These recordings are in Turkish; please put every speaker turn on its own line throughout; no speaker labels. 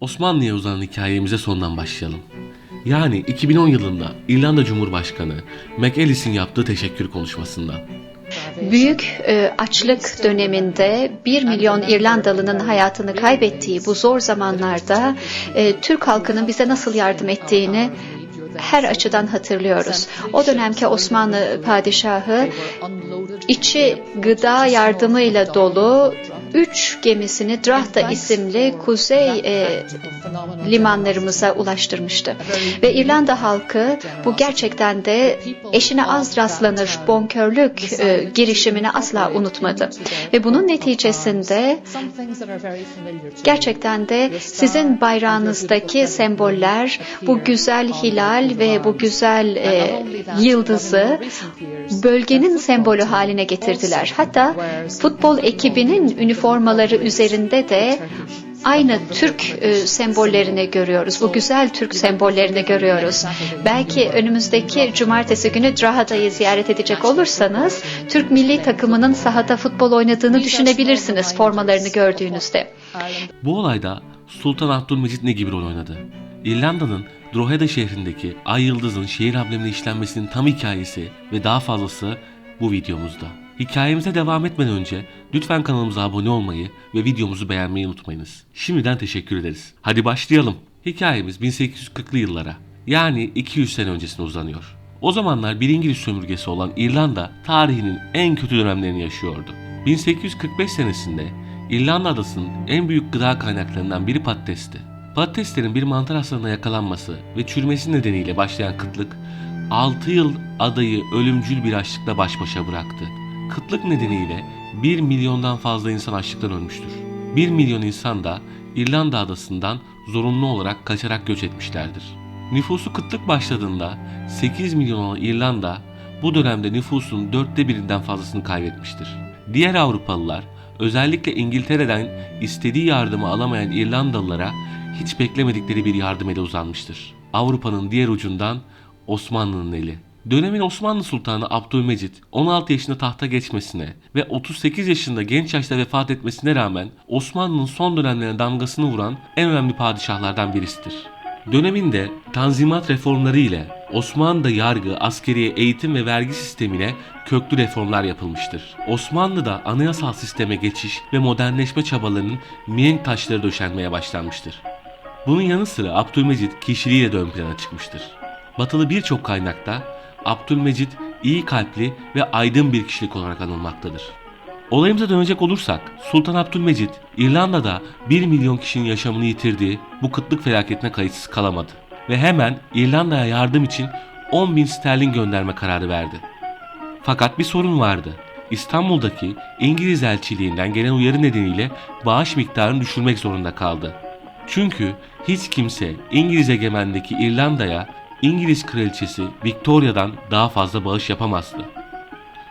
Osmanlı'ya uzanan hikayemize sondan başlayalım. Yani 2010 yılında İrlanda Cumhurbaşkanı McAllis'in yaptığı teşekkür konuşmasından.
Büyük e, açlık döneminde 1 milyon İrlandalı'nın hayatını kaybettiği bu zor zamanlarda e, Türk halkının bize nasıl yardım ettiğini her açıdan hatırlıyoruz. O dönemki Osmanlı padişahı içi gıda yardımıyla dolu üç gemisini Drahta isimli kuzey e, limanlarımıza ulaştırmıştı. Ve İrlanda halkı bu gerçekten de eşine az rastlanır bonkörlük e, girişimini asla unutmadı. Ve bunun neticesinde gerçekten de sizin bayrağınızdaki semboller bu güzel hilal ve bu güzel e, yıldızı bölgenin sembolü haline getirdiler. Hatta futbol ekibinin üniformaları üzerinde de aynı Türk e, sembollerini görüyoruz. Bu güzel Türk sembollerini görüyoruz. Belki önümüzdeki cumartesi günü Draha'dayı ziyaret edecek olursanız Türk milli takımının sahada futbol oynadığını düşünebilirsiniz formalarını gördüğünüzde.
Bu olayda Sultan Abdülmecit ne gibi rol oynadı? İrlanda'nın Drogheda şehrindeki Ay Yıldız'ın şehir amblemine işlenmesinin tam hikayesi ve daha fazlası bu videomuzda. Hikayemize devam etmeden önce lütfen kanalımıza abone olmayı ve videomuzu beğenmeyi unutmayınız. Şimdiden teşekkür ederiz. Hadi başlayalım. Hikayemiz 1840'lı yıllara yani 200 sene öncesine uzanıyor. O zamanlar bir İngiliz sömürgesi olan İrlanda tarihinin en kötü dönemlerini yaşıyordu. 1845 senesinde İrlanda adasının en büyük gıda kaynaklarından biri patatesti. Patateslerin bir mantar hastalığına yakalanması ve çürümesi nedeniyle başlayan kıtlık 6 yıl adayı ölümcül bir açlıkla baş başa bıraktı. Kıtlık nedeniyle 1 milyondan fazla insan açlıktan ölmüştür. 1 milyon insan da İrlanda adasından zorunlu olarak kaçarak göç etmişlerdir. Nüfusu kıtlık başladığında 8 milyon olan İrlanda bu dönemde nüfusun dörtte birinden fazlasını kaybetmiştir. Diğer Avrupalılar özellikle İngiltere'den istediği yardımı alamayan İrlandalılara hiç beklemedikleri bir yardım eli uzanmıştır. Avrupa'nın diğer ucundan Osmanlı'nın eli. Dönemin Osmanlı Sultanı Abdülmecit 16 yaşında tahta geçmesine ve 38 yaşında genç yaşta vefat etmesine rağmen Osmanlı'nın son dönemlerine damgasını vuran en önemli padişahlardan birisidir. Döneminde tanzimat reformları ile Osmanlı'da yargı, askeriye, eğitim ve vergi sistemine köklü reformlar yapılmıştır. Osmanlı'da anayasal sisteme geçiş ve modernleşme çabalarının mihenk taşları döşenmeye başlanmıştır. Bunun yanı sıra Abdülmecit kişiliğiyle de ön plana çıkmıştır. Batılı birçok kaynakta Abdülmecit iyi kalpli ve aydın bir kişilik olarak anılmaktadır. Olayımıza dönecek olursak Sultan Abdülmecit İrlanda'da 1 milyon kişinin yaşamını yitirdiği bu kıtlık felaketine kayıtsız kalamadı ve hemen İrlanda'ya yardım için 10 bin sterlin gönderme kararı verdi. Fakat bir sorun vardı. İstanbul'daki İngiliz elçiliğinden gelen uyarı nedeniyle bağış miktarını düşürmek zorunda kaldı. Çünkü hiç kimse İngiliz egemendeki İrlanda'ya İngiliz kraliçesi Victoria'dan daha fazla bağış yapamazdı.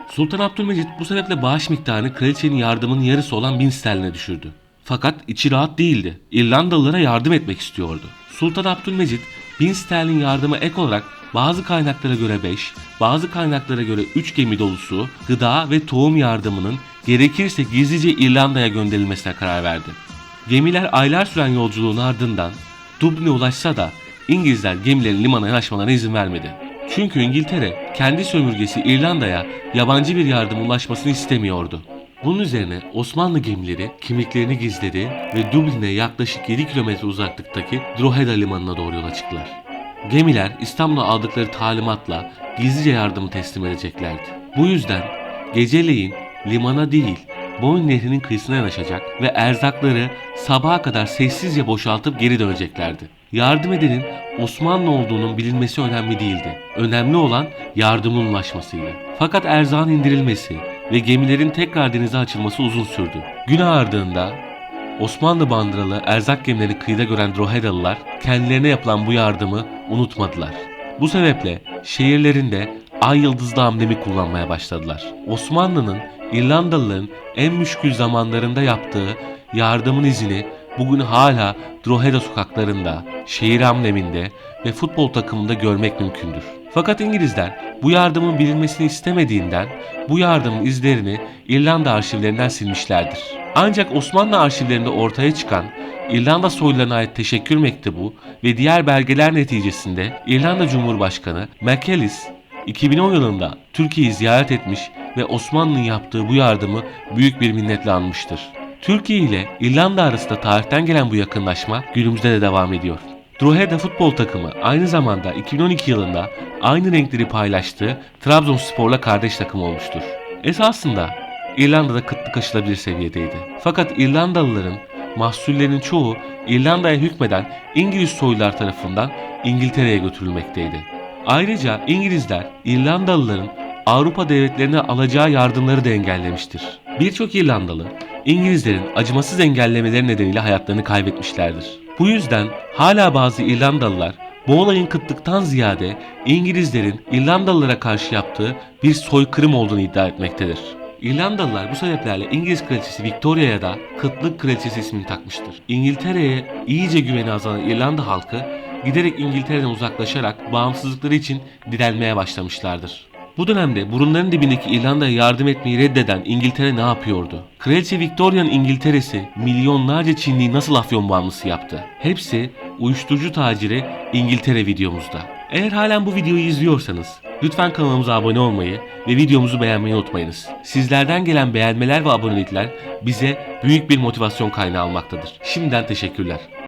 Sultan Abdülmecit bu sebeple bağış miktarını kraliçenin yardımının yarısı olan 1000 sterline düşürdü. Fakat içi rahat değildi. İrlandalılara yardım etmek istiyordu. Sultan Abdülmecit 1000 sterlin yardıma ek olarak bazı kaynaklara göre 5, bazı kaynaklara göre 3 gemi dolusu gıda ve tohum yardımının gerekirse gizlice İrlanda'ya gönderilmesine karar verdi. Gemiler aylar süren yolculuğun ardından Dublin'e ulaşsa da İngilizler gemilerin limana yanaşmalarına izin vermedi. Çünkü İngiltere kendi sömürgesi İrlanda'ya yabancı bir yardım ulaşmasını istemiyordu. Bunun üzerine Osmanlı gemileri kimliklerini gizledi ve Dublin'e yaklaşık 7 kilometre uzaklıktaki Drogheda limanına doğru yola çıktılar. Gemiler İstanbul'a aldıkları talimatla gizlice yardımı teslim edeceklerdi. Bu yüzden geceleyin limana değil Boyne Nehri'nin kıyısına yanaşacak ve erzakları sabaha kadar sessizce boşaltıp geri döneceklerdi. Yardım edenin Osmanlı olduğunun bilinmesi önemli değildi. Önemli olan yardımın ulaşmasıydı. Fakat erzağın indirilmesi ve gemilerin tekrar denize açılması uzun sürdü. Gün ağardığında Osmanlı bandıralı erzak gemilerini kıyıda gören Drogheda'lılar kendilerine yapılan bu yardımı unutmadılar. Bu sebeple şehirlerinde ay yıldızlı amblemi kullanmaya başladılar. Osmanlı'nın İrlandalıların en müşkül zamanlarında yaptığı yardımın izini bugün hala Drogheda sokaklarında, şehir ambleminde ve futbol takımında görmek mümkündür. Fakat İngilizler bu yardımın bilinmesini istemediğinden bu yardımın izlerini İrlanda arşivlerinden silmişlerdir. Ancak Osmanlı arşivlerinde ortaya çıkan İrlanda soylularına ait teşekkür mektubu ve diğer belgeler neticesinde İrlanda Cumhurbaşkanı McAllis 2010 yılında Türkiye'yi ziyaret etmiş ve Osmanlı'nın yaptığı bu yardımı büyük bir minnetle anmıştır. Türkiye ile İrlanda arasında tarihten gelen bu yakınlaşma günümüzde de devam ediyor. Drogheda futbol takımı aynı zamanda 2012 yılında aynı renkleri paylaştığı Trabzonspor'la kardeş takım olmuştur. Esasında İrlanda'da kıtlık aşılabilir seviyedeydi. Fakat İrlandalıların mahsullerinin çoğu İrlanda'ya hükmeden İngiliz soylular tarafından İngiltere'ye götürülmekteydi. Ayrıca İngilizler İrlandalıların Avrupa devletlerine alacağı yardımları da engellemiştir. Birçok İrlandalı İngilizlerin acımasız engellemeleri nedeniyle hayatlarını kaybetmişlerdir. Bu yüzden hala bazı İrlandalılar bu olayın kıtlıktan ziyade İngilizlerin İrlandalılara karşı yaptığı bir soykırım olduğunu iddia etmektedir. İrlandalılar bu sebeplerle İngiliz kraliçesi Victoria'ya da kıtlık kraliçesi ismini takmıştır. İngiltere'ye iyice güveni azalan İrlanda halkı giderek İngiltere'den uzaklaşarak bağımsızlıkları için direnmeye başlamışlardır. Bu dönemde burunların dibindeki İrlanda'ya yardım etmeyi reddeden İngiltere ne yapıyordu? Kraliçe Victoria'nın İngiltere'si milyonlarca Çinliyi nasıl afyon bağımlısı yaptı? Hepsi uyuşturucu taciri İngiltere videomuzda. Eğer halen bu videoyu izliyorsanız lütfen kanalımıza abone olmayı ve videomuzu beğenmeyi unutmayınız. Sizlerden gelen beğenmeler ve abonelikler bize büyük bir motivasyon kaynağı almaktadır. Şimdiden teşekkürler.